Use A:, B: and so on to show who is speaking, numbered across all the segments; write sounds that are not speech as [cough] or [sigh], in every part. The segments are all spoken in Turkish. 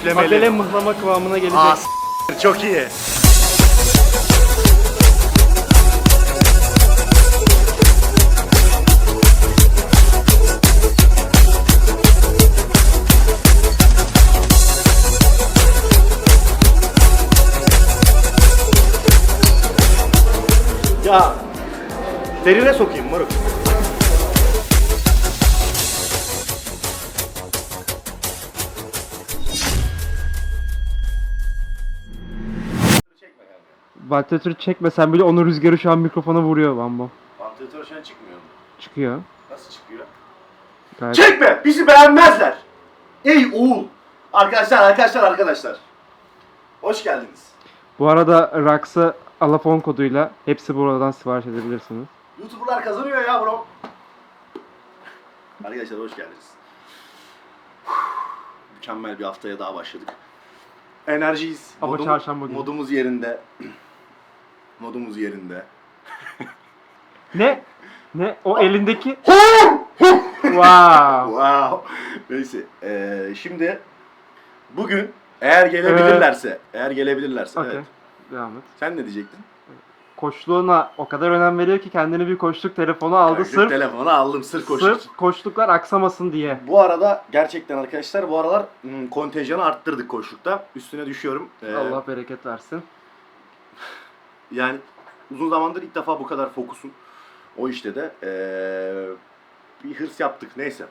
A: üflemeli.
B: Madele mıhlama kıvamına gelecek.
A: Aa, s- çok iyi. Ya derine sokayım moruk.
B: Vantilatörü çekmesen bile onun rüzgarı şu an mikrofona vuruyor Bambo.
A: Vantilatör şu an çıkmıyor mu?
B: Çıkıyor.
A: Nasıl çıkıyor?
B: Gayet.
A: Çekme! Bizi beğenmezler. Ey oğul! Arkadaşlar, arkadaşlar, arkadaşlar. Hoş geldiniz.
B: Bu arada Rax'a Alafon koduyla hepsi buradan sipariş edebilirsiniz.
A: YouTuber'lar kazanıyor ya bro. Arkadaşlar hoş geldiniz. Mükemmel bir haftaya daha başladık. Enerjiyiz.
B: Ama çarşamba günü.
A: Modumuz yerinde. Modumuz yerinde.
B: Ne? Ne? O elindeki... wow. [laughs]
A: Wow. Neyse. eee, şimdi bugün eğer gelebilirlerse, eğer gelebilirlerse,
B: Okey.
A: evet.
B: Devam et.
A: Sen ne diyecektin?
B: Koçluğuna o kadar önem veriyor ki kendini bir koçluk telefonu aldı
A: Koştuk
B: sırf
A: telefonu aldım sırf koştuk.
B: sırf koçluklar aksamasın diye.
A: Bu arada gerçekten arkadaşlar bu aralar hmm, kontenjanı arttırdık koştukta. Üstüne düşüyorum. Ee,
B: Allah bereket versin.
A: Yani uzun zamandır ilk defa bu kadar fokusum. O işte de ee, bir hırs yaptık. Neyse.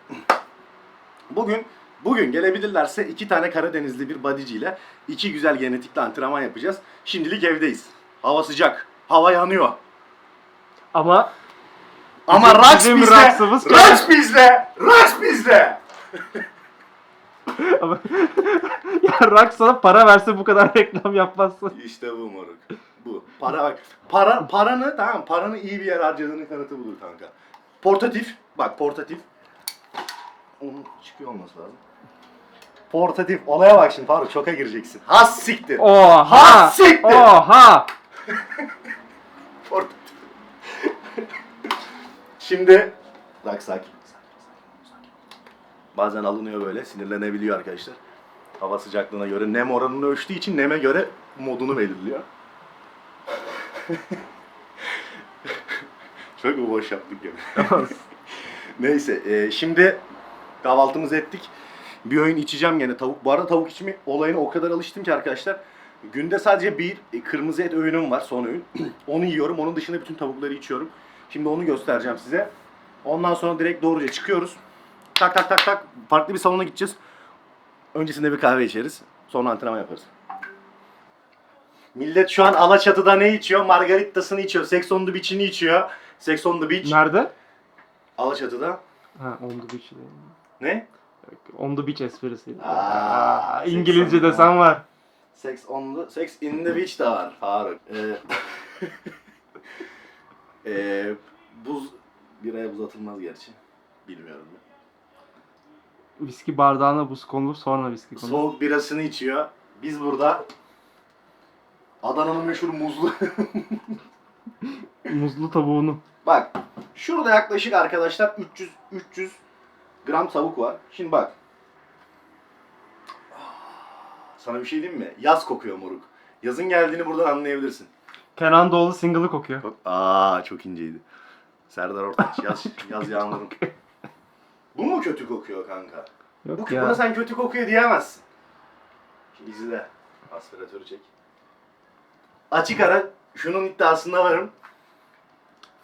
A: Bugün bugün gelebilirlerse iki tane Karadenizli bir badiciyle iki güzel genetikli antrenman yapacağız. Şimdilik evdeyiz. Hava sıcak. Hava yanıyor.
B: Ama
A: Ama
B: Bizim-
A: Rax
B: bizim
A: bizde.
B: Rax'ımız
A: Rax bizde. Rax bizde. [laughs]
B: ama [laughs] ya Rax sana para verse bu kadar reklam yapmazsın.
A: İşte bu moruk. Bu. Para bak. Para, paranı tamam paranı iyi bir yere harcadığının kanıtı budur kanka. Portatif. Bak portatif. Onun çıkıyor olması lazım. Portatif. Olaya bak şimdi Faruk şoka gireceksin. Has siktir.
B: Oha!
A: Ha, siktir!
B: Oha! [laughs]
A: Portatif. şimdi bak sakin. Bazen alınıyor böyle sinirlenebiliyor arkadaşlar. Hava sıcaklığına göre nem oranını ölçtüğü için neme göre modunu belirliyor. [laughs] Çok mu boş yaptık yani. [laughs] Neyse e, şimdi kahvaltımızı ettik. Bir öğün içeceğim gene tavuk. Bu arada tavuk içme olayına o kadar alıştım ki arkadaşlar. Günde sadece bir e, kırmızı et öğünüm var son öğün. [clears throat] onu yiyorum. Onun dışında bütün tavukları içiyorum. Şimdi onu göstereceğim size. Ondan sonra direkt doğruca çıkıyoruz. Tak tak tak tak. Farklı bir salona gideceğiz. Öncesinde bir kahve içeriz. Sonra antrenman yaparız. Millet şu an Alaçatı'da ne içiyor? Margarittasını içiyor. Sex on the Beach'ini içiyor. Sex on the Beach.
B: Nerede?
A: Alaçatı'da.
B: Ha, on the beach.
A: Ne?
B: On the beach esprisi.
A: Aa,
B: Aa,
A: sex
B: İngilizce
A: on the-
B: desen var.
A: Sex on the Sex in the Beach da var Faruk. Ee, [laughs] ee, buz biraya buz atılmaz gerçi. Bilmiyorum.
B: Viski bardağına buz konulur sonra viski konulur.
A: Soğuk birasını içiyor. Biz burada Adana'nın meşhur muzlu. [laughs]
B: Muzlu tavuğunu.
A: bak şurada yaklaşık arkadaşlar 300 300 gram tavuk var. Şimdi bak. Sana bir şey diyeyim mi? Yaz kokuyor moruk. Yazın geldiğini buradan anlayabilirsin.
B: Kenan Doğulu single'ı kokuyor.
A: Bak, Aa çok inceydi. Serdar Ortaç yaz, [laughs] yaz yağmurum. Bu mu kötü kokuyor kanka?
B: Yok
A: Bu,
B: ya.
A: Buna sen kötü kokuyor diyemezsin. Şimdi izle. Aspiratörü çek. Açık ara şunun iddiasında varım.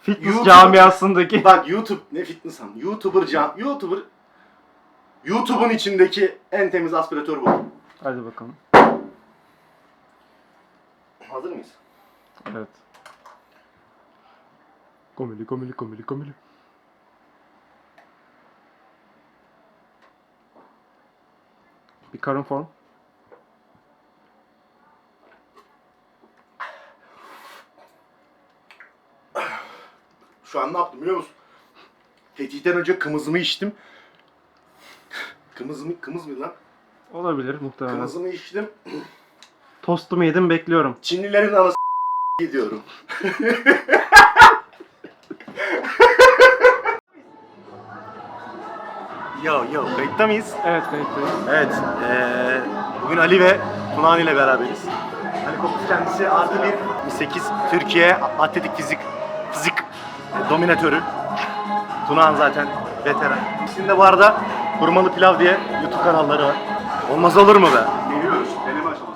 B: Fitness
A: YouTube-
B: camiasındaki.
A: Bak YouTube ne fitness am. YouTuber cam. YouTuber YouTube'un içindeki en temiz aspiratör bu.
B: Hadi bakalım.
A: Hazır mıyız?
B: Evet. Komili komili komili komili. Bir karın form.
A: Ne yaptım biliyor musun? Fetih'ten önce kımızımı içtim. Kımız mı? Kımız mı lan?
B: Olabilir muhtemelen.
A: Kımızımı içtim.
B: Tostumu yedim bekliyorum.
A: Çinlilerin anası [laughs] gidiyorum. yo yo kayıtta mıyız?
B: Evet kayıttayız.
A: Evet. eee, Bugün Ali ve Tunağan ile beraberiz. Ali Kopuz kendisi artı bir 8 Türkiye atletik fizik fizik dominatörü. Tunağan zaten veteran. İkisinin de bu arada Hurmalı Pilav diye YouTube kanalları var. Olmaz olur mu be? Geliyoruz. Deneme aşamasında.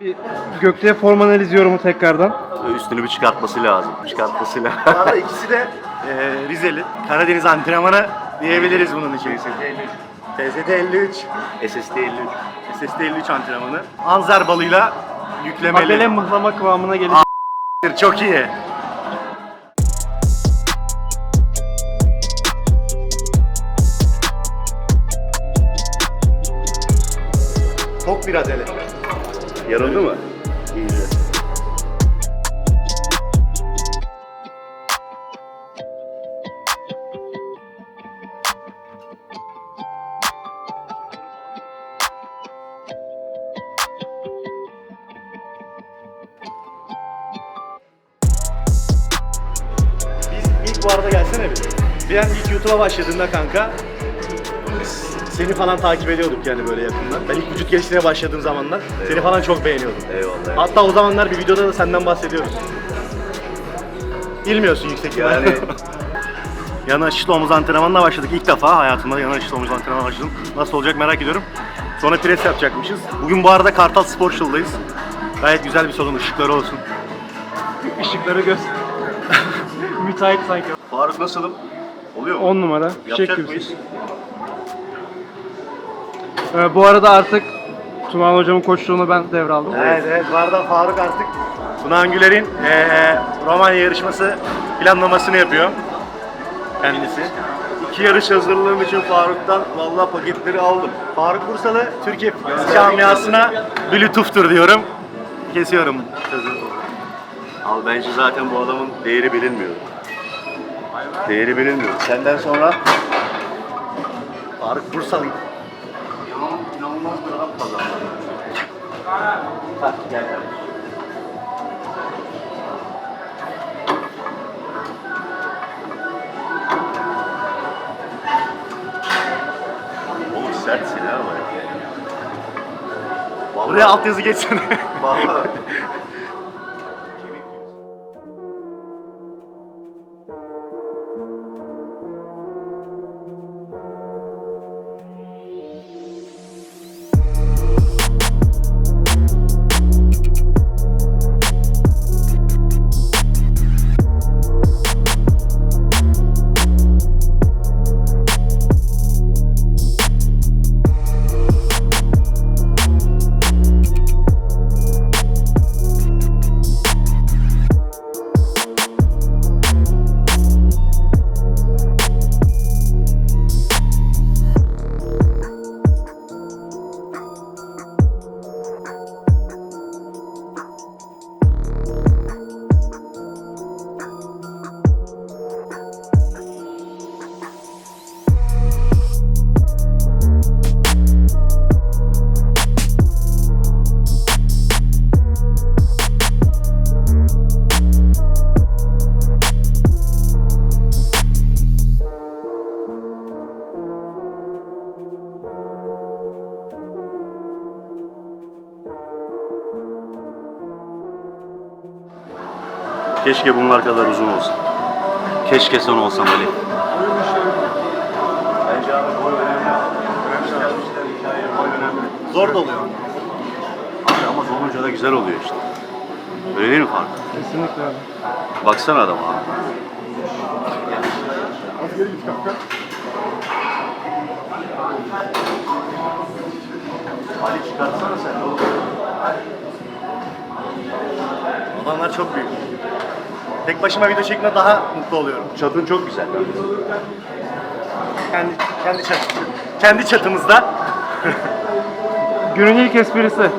B: Bir Göktuğ'a form analiz yorumu tekrardan.
C: Üstünü bir çıkartması lazım. Çıkartması lazım.
A: Bu arada ikisi de e, Rizeli. Karadeniz antrenmanı diyebiliriz bunun için. TST 53.
C: SSD 53.
A: SST 53 antrenmanı. Anzer balıyla yüklemeli.
B: Adele mıhlama kıvamına gelir.
A: Çok iyi. Tok bir adele.
C: Yarıldı mı?
A: İyice. Biz ilk bu arada gelsene bir. Ben ilk YouTube'a başladığımda kanka seni falan takip ediyorduk yani böyle yakından. Ben ilk vücut geliştirmeye başladığım zamanlar seni falan çok beğeniyordum.
C: Eyvallah.
A: Hatta o zamanlar bir videoda da senden bahsediyoruz. Bilmiyorsun yüksek.
C: Yani [laughs]
A: Yana açışlı omuz antrenmanına başladık. İlk defa hayatımda yana açışlı omuz antrenmanına başladım. Nasıl olacak merak ediyorum. Sonra pres yapacakmışız. Bugün bu arada Kartal Spor Show'dayız. Gayet güzel bir salon, ışıkları olsun.
B: Işıkları göster. [laughs] Müteahhit sanki.
C: Faruk nasılım? Oluyor mu?
B: 10 numara. Fişek
C: Yapacak
B: gibisin.
C: mıyız?
B: Ee, bu arada artık Tunağan hocamın koçluğunu ben devraldım.
A: Evet evet, bu arada Faruk artık Tuna Güler'in eee Romanya yarışması planlamasını yapıyor. Kendisi.
C: İki yarış hazırlığım için Faruk'tan vallahi paketleri aldım.
A: Faruk Bursalı Türkiye camiasına Bluetooth'tur diyorum. Kesiyorum sözü.
C: Al bence zaten bu adamın değeri bilinmiyor. Değeri bilinmiyor. Senden sonra
A: Faruk Bursalı.
C: İnan- inanılmaz bir adam kazandı.
A: Hah, gel.
C: Oğlum sertsin ha baya.
A: Buraya altyazı geçsene.
C: Vallahi. [laughs] Keşke bunlar kadar uzun olsa. Keşke son olsam Ali.
A: Zor da oluyor.
C: Abi ama olunca da güzel oluyor işte. Öyle değil mi Faruk?
B: Kesinlikle abi.
C: Baksana adama abi. Ali çıkartsana sen oğlum.
A: Adamlar çok büyük. Tek başıma video çekme daha mutlu oluyorum.
C: Çatın çok güzel.
A: Kendi kendi çat kendi çatımızda.
B: Günün ilk esprisi.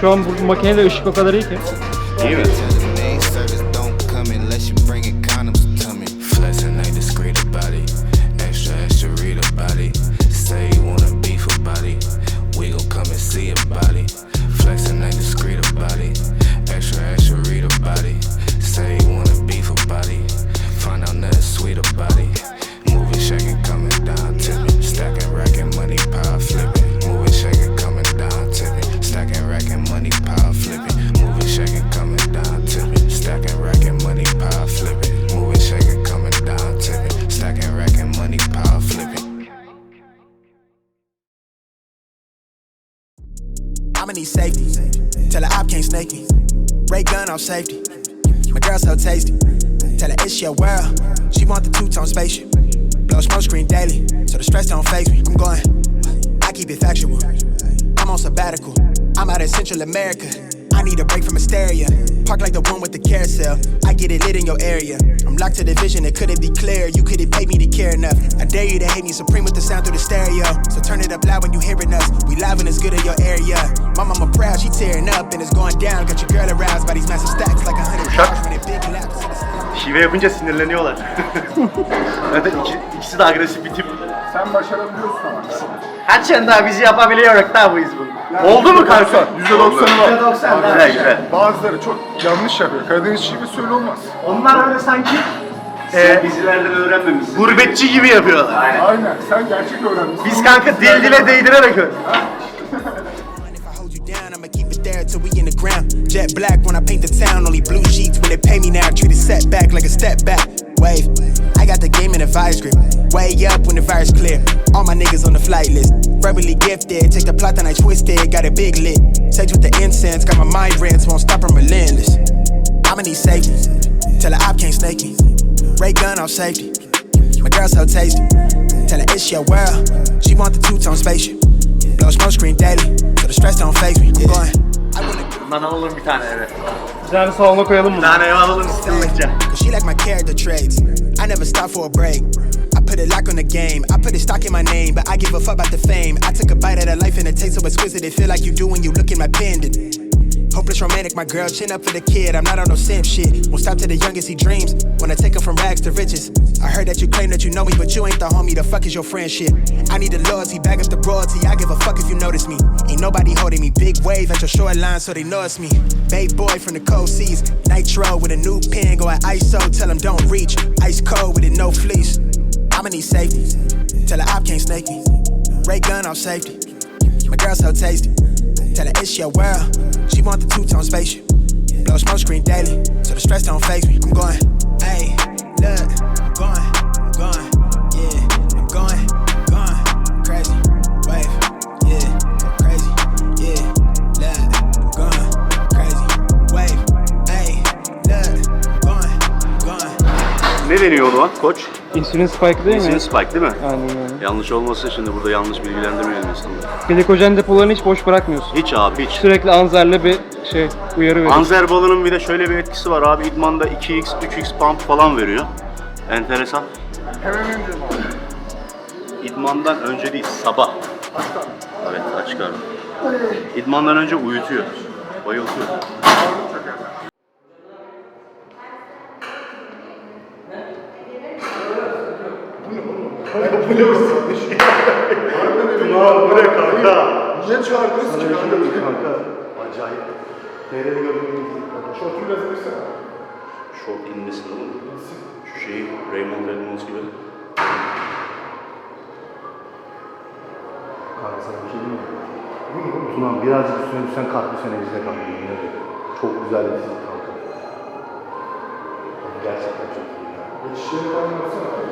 B: Şu an bu makinede ışık o kadar iyi ki.
C: İyi mi?
D: I'm out in Central America. I need a break from hysteria. Park like the one with the carousel. I get it lit in your area. I'm locked to the vision, it couldn't be clear. You couldn't pay me to care enough. I dare you to hate me supreme with the sound through the stereo. So turn it up loud when you hearing us. We live and it's good in your area. My mama proud, she tearing up and it's going down. Got your girl aroused by these massive stacks like a hundred cars running big laps.
C: Şive yapınca sinirleniyorlar. [laughs] Zaten iki, ikisi de agresif bir tip.
E: Sen başarabiliyorsun ama.
C: Kaçın da biz yapabiliyoruz da bu iz bunu. Oldu mu kanka?
E: %90'ı var.
C: %90 Güzel güzel.
E: Bazıları çok yanlış yapıyor. Karadeniz şivesi öyle olmaz.
C: Onlar öyle sanki e, dizilerden öğrenmemişsin. Gurbetçi gibi yapıyorlar. Aynen.
E: Aynen. Sen gerçek öğrenmişsin.
C: Biz kanka dil dile değdirerek öğrendik.
D: İt there till we in the ground. Jet black when I paint the town, only blue sheets when they pay me now. Treat a setback like a step back. Wave, I got the game in a vice grip. Way up when the virus clear. All my niggas on the flight list. Verbally gifted, take the plot and I twist it. Got a big lit. Sex with the incense, got my mind rents, won't stop, I'm relentless. I'ma need safety. Tell her op can't snake me. Ray gun off safety. My girl so tasty. Tell her it's your world. She want the two tone spaceship. Blow smoke screen daily, so the stress don't phase me. I'm going. I wanna
C: Bundan alalım bir tane eve.
B: Bir tane salona koyalım
C: Bir
B: bunu.
C: tane ev alalım sıkıldıkça.
D: Cause she like my character traits. I never stop for a break. I put a lock on the game. I put a stock in my name, but I give a fuck about the fame. I took a bite out of life and it tastes so exquisite. It feel like you do when you look in my pendant. Hopeless romantic, my girl, chin up for the kid. I'm not on no simp shit. Won't stop till the youngest he dreams. Wanna take him from rags to riches. I heard that you claim that you know me, but you ain't the homie. The fuck is your friendship? I need the loyalty, back up the royalty. I give a fuck if you notice me. Ain't nobody holding me. Big wave at your shoreline, so they know it's me. Bay boy from the cold seas. Nitro with a new pen, going ISO. Tell him don't reach. Ice cold with it, no fleece. I'ma need safety. Tell her op can't snake me. Ray gun off safety. My girl so tasty. Tell her it's your world. She want the two tone spaceship. Blow smoke screen daily, so the stress don't phase me. I'm going, hey, look,
C: deniyor o koç?
B: İnsülin spike değil
C: İnsülin
B: mi?
C: spike değil mi?
B: Aynen öyle.
C: Yanlış olmasın şimdi burada yanlış bilgilendirmeyelim insanları.
B: Glikojen depolarını hiç boş bırakmıyorsun.
C: Hiç abi hiç.
B: Sürekli anzerle bir şey uyarı veriyor.
C: Anzer balının bir de şöyle bir etkisi var abi idmanda 2x 3x pump falan veriyor. Enteresan.
E: Hemen önce mi?
C: İdmandan önce değil sabah. Evet açık karnı. İdmandan önce uyutuyor. Bayıltıyor. Bu ne kanka?
E: Niye çağırdınız ki kanka?
C: Kanka acayip. TR'de gördüğüm
E: Şortunu yazmışsana.
C: Short inlesin oğlum. Şu şeyi Raymond Reynolds gibi.
A: Kanka sana bir şey diyeyim mi? Tuna birazcık üstüne düşsen kalk bu sene bizde kanka. ederim. Çok güzel bir fizik kanka. Gerçekten çok iyi.
E: Geçişleri falan yapsana.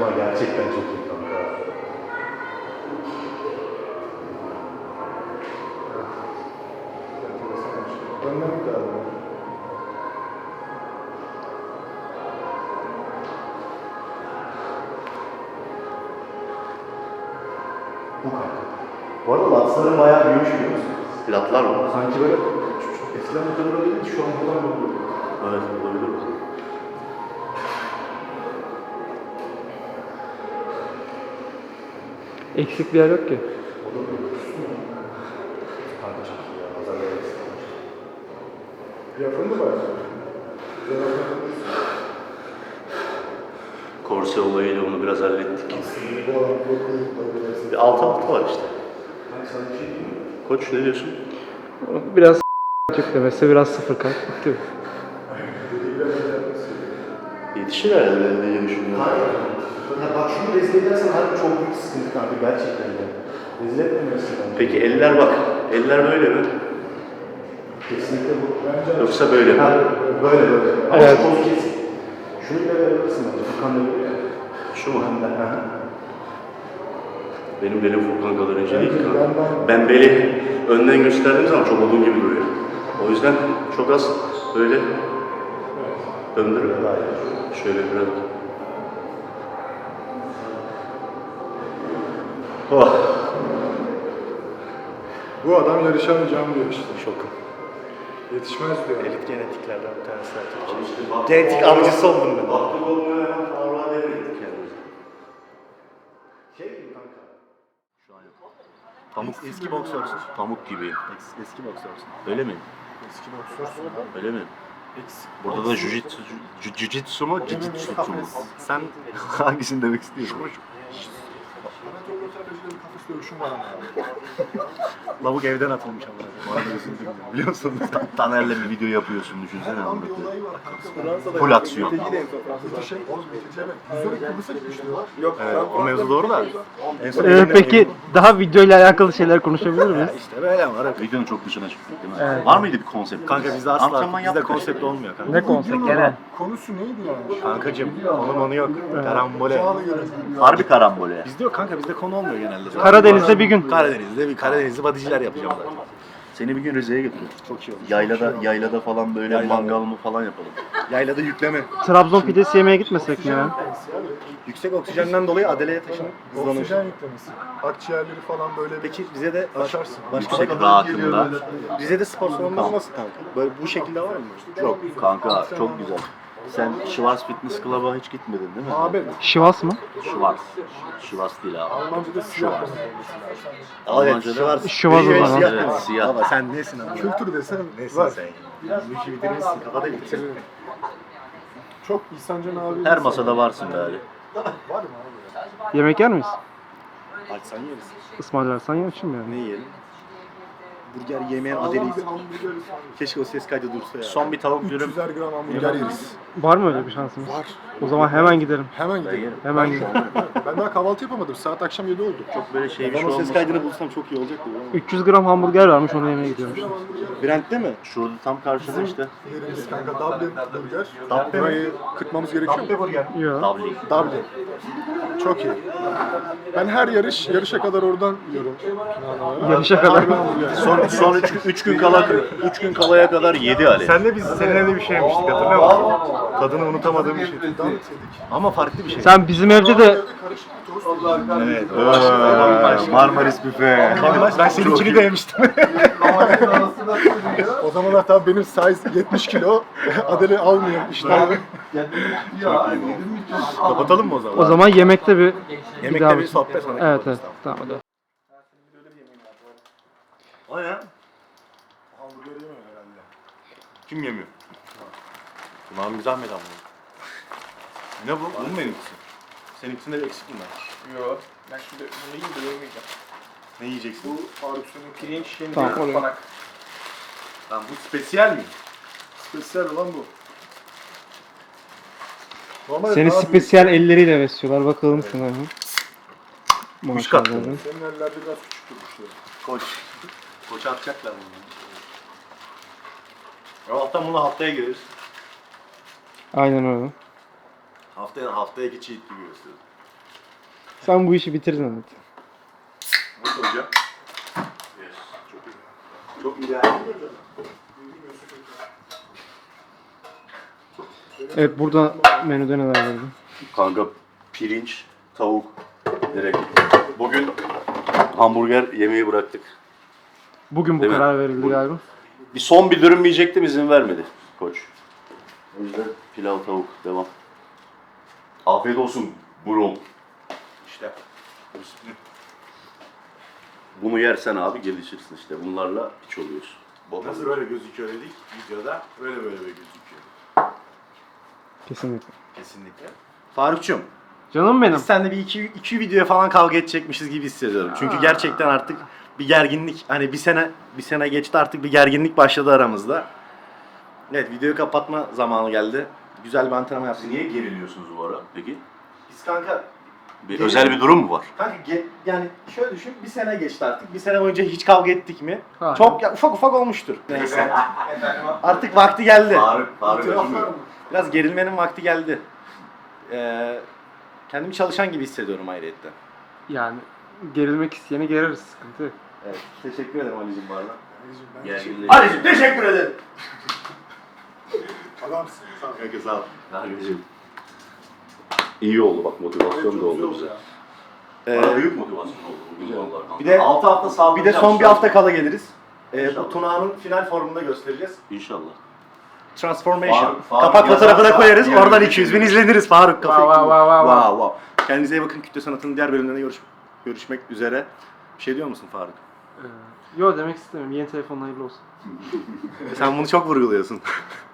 A: Tuna gerçekten çok iyi kanka. Bu kanka. Bu arada latsların bayağı büyümüş biliyor musun?
C: Platlar mı?
A: Sanki böyle eskiden bu kadar öyle değildi. Şu an buradan oluyor.
C: Evet olabilir.
B: Eksik bir yer yok ki.
E: Yakın mı yakın.
C: Korse olayıyla onu biraz hallettik. Bir altı altı var işte. Koç ne diyorsun?
B: Biraz [laughs] çok demesi biraz sıfır kalk. Bitti.
C: Yetişir herhalde diye düşünüyorum.
A: Ya bak şunu rezil edersen harbi çok büyük sıkıntı kanka gerçekten de. Rezil etmemelisin bence.
C: Peki eller bak. Eller böyle mi?
A: Kesinlikle bu.
C: Yoksa böyle mi?
A: Ha, böyle böyle. Ama
B: Evet.
A: kolu kesik. Şunu bile verebilirsin bence. Furkan da böyle.
C: Şu mu?
A: Ben de.
C: Benim belim Furkan kadar ince değil
E: Bence
C: kanka.
E: ben-
C: beli önden gösterdiğim zaman çok odun gibi duruyor. O yüzden çok az böyle döndür. Şöyle biraz. Oh.
E: Bu adam yarışamayacağım diyor işte. Şokum. Yetişmez diyor.
A: Elit genetiklerden bir tanesi var Türkiye'nin. Genetik avcısı oldum ben.
C: Baktık olmuyor hemen Faruk'a devrettik kendimizi.
A: Şey gibi kanka.
C: Şu an yok.
A: Pamuk eski boksörsün.
C: Pamuk gibiyim.
A: Eski, eski boksörsün.
C: Öyle mi?
E: Eski boksörsün.
C: Öyle mi? Burada da jujitsu, ju- jujitsu mu, jujitsu mu?
A: Sen hangisini demek istiyorsun?
E: Kafes dövüşüm var ama. [laughs]
A: Lavuk evden atılmış ama. Bu arada üzüldüm ya. Biliyor musun?
C: Taner'le bir video yapıyorsun düşünsene
E: Tam bir
C: anlatıyor.
E: olayı var kanka.
C: Full aksiyon.
E: Yine en son Fransa'da. Şey, Yüzerek Kıbrıs'a gitmiş diyorlar. Yok.
A: Evet, o mevzu doğru da. En son
B: Ee, peki daha video ile alakalı şeyler konuşabilir miyiz?
A: İşte böyle ara-
C: Videonun çok dışına çıktık değil mi?
B: Evet.
C: Var mıydı bir konsept?
A: Kanka bizde asla
C: Antrenman
A: bizde
C: yaptık
A: konsept olmuyor kanka.
B: Ne konsept genel?
E: Konusu neydi yani?
A: Kankacım konu monu yok. Karambole.
C: Harbi karambole.
A: Bizde yok kanka bizde konu olmuyor genelde.
B: Karadeniz'de bir gün.
A: Karadeniz'de bir Karadenizli badiciler yapacağım zaten.
C: Seni bir gün Rize'ye götürüyorum.
A: Çok iyi olur.
C: Yaylada, yaylada falan böyle
A: Yaylada.
C: mangal mı falan yapalım.
A: Yaylada yükleme.
B: Trabzon pidesi yemeye gitmesek mi ya?
A: Yüksek oksijenden dolayı Adela'ya taşınıp hızlanmış.
E: Oksijen yüklemesi. Akciğerleri falan böyle bir
A: Peki bize de
E: Aşarsın.
A: Başka
C: Yüksek rahatında.
A: Bize de spor salonları nasıl kanka? Böyle bu şekilde var mı?
C: Çok kanka çok güzel. Sen Schwarz Fitness Club'a hiç gitmedin değil mi?
E: Abi
B: Şivas mı?
C: Schwarz. Schwarz değil abi.
E: Almanca'da siyah
C: Schwarz. Almanca'da-
A: şu var.
B: Şu var o
A: Gri ve
B: zaman.
A: siyah
C: Evet, siyah.
A: Baba sen nesin ama?
E: Kültür desem
A: Nesin
E: var.
A: sen? Bu işi bitirmişsin. Kafada bitirdin.
E: Çok İhsan Can abi.
C: Her masada varsın be abi.
E: Var mı abi?
B: Yemek yer miyiz?
A: Açsan yeriz.
B: Ismarlarsan açım yani.
A: Ne yiyelim? Burger yemeyen Adeli'yiz. Keşke o ses kaydı dursa ya.
C: Son bir tavuk dürüm.
E: 300'er gram hamburger yeriz.
B: Var mı öyle bir şansımız?
E: Var.
B: O zaman hemen gidelim.
E: Hemen
C: Ben
E: gidelim.
B: Hemen gidelim. [laughs]
E: Ben daha kahvaltı yapamadım. Saat akşam 7 oldu.
C: Çok böyle şey bir
A: Ben
C: şey
A: o ses kaydını bulsam çok iyi olacaktı.
B: 300 gram hamburger varmış onu yemeye gidiyormuş.
A: Brent'te mi?
C: Şurada tam karşıda işte.
E: Yerimiz kanka Dublin burger.
A: Dublin.
E: Burayı kırpmamız gerekiyor mu? burger.
B: Yok.
C: Dublin.
E: Dublin. Çok iyi. Ben her yarış, yarışa kadar oradan yiyorum.
B: Yarışa kadar.
E: Hamburger.
C: Son, son üç, gün- üç gün kala üç gün kalaya kadar yedi Ali.
A: Sen de biz seninle de bir şey yemiştik hatırlıyor musun? Tadını unutamadığım bir şey. Ama farklı bir şey.
B: Sen bizim evde de
A: Evet. Marmaris büfe. Ben seninkini de yemiştim.
E: O zamanlar tabii benim size 70 kilo. Adele almıyor işte.
A: Kapatalım mı o zaman?
B: o zaman yemekte bir
A: Yemekte bir sohbet sonra
B: Evet evet. Tamam hadi.
A: O ne?
E: Hamburger yemiyor herhalde.
A: Kim yemiyor? Ulan bir zahmet ama. Ne bu? Bu mu benimkisi? Seninkisinde bir eksik mi var?
F: Yo. Ben şimdi bunu yiyeyim de yemeyeceğim.
A: Ne yiyeceksin?
E: Bu Faruk Sönük
F: Pirinç şimdi
B: Tamam,
F: tamam,
B: oluyor.
F: panak.
A: Lan bu spesiyel mi?
E: spesiyel olan bu. Normalde
B: Seni
E: daha büyük.
B: spesiyel elleriyle besliyorlar. Bakalım şuna. Maşallah.
E: Senin ellerde biraz küçük durmuştu.
A: Koç. Koç atacaklar bunu. Allah'tan bunu haftaya gireriz.
B: Aynen öyle.
A: Haftaya haftaya geçi cheat gibi gösteriyoruz.
B: Sen bu işi bitirdin Ahmet.
A: Nasıl hocam? Yes. Çok iyi. Çok ideal.
B: Evet burada menüde neler vardı?
C: Kanka pirinç, tavuk direkt. Bugün hamburger yemeği bıraktık.
B: Bugün bu
C: Değil mi?
B: karar verildi galiba.
C: Bir son bir dürüm yiyecektim izin vermedi koç. O yüzden pilav tavuk devam. Afiyet olsun brom.
A: İşte.
C: Bunu yersen abi gelişirsin işte. Bunlarla piç oluyorsun.
A: Nasıl böyle gözüküyor dedik videoda? Böyle böyle böyle gözüküyor.
B: Kesinlikle.
A: Kesinlikle. Farukçum,
B: Canım benim.
A: biz seninle bir iki, iki videoya falan kavga edecekmişiz gibi hissediyorum. Çünkü gerçekten artık bir gerginlik, hani bir sene bir sene geçti artık bir gerginlik başladı aramızda. Evet, videoyu kapatma zamanı geldi. Güzel bir antrenman yaptık.
C: Siz niye geriliyorsunuz bu ara peki?
A: Biz kanka,
C: Bir özel bir durum mu var?
A: kanka ge- yani şöyle düşün, bir sene geçti artık. Bir sene boyunca hiç kavga ettik mi?
B: Hayır.
A: Çok ya, ufak ufak olmuştur. [laughs] Neyse. artık vakti geldi.
C: Faruk, Faruk?
A: Biraz gerilmenin vakti geldi. Ee, kendimi çalışan gibi hissediyorum ayrıyetten.
B: Yani gerilmek isteyeni gereriz. Sıkıntı yok.
A: Evet, teşekkür ederim Ali'cim bu arada.
E: Ben
C: Gerginliği.
A: Ali'cim teşekkür ederim.
E: Adamsın. Sağ ol.
A: Kanka sağ ol.
C: Kardeşim. İyi oldu bak motivasyon da oldu bize.
A: Ee,
C: Bana büyük motivasyon oldu videolar.
A: bir de
C: 6 hafta
A: bir de son bir hafta kala geliriz. Ee,
C: İnşallah.
A: bu Tuna'nın final formunda göstereceğiz.
C: İnşallah.
A: Transformation.
C: Faruk- Faruk
A: Kapak fotoğrafına koyarız.
C: diğer
A: Oradan
C: bir
A: 200 bin
C: şey
A: izleniriz Faruk. Kafayı
B: Wow, wow, wow, wow,
A: wow, wow. Kendinize iyi bakın. Kütle Sanatı'nın diğer bölümlerinde görüş görüşmek üzere. Bir şey diyor musun Faruk?
B: Ee, yo demek istemiyorum. Yeni telefonun hayırlı olsun.
A: Sen bunu çok vurguluyorsun. [laughs]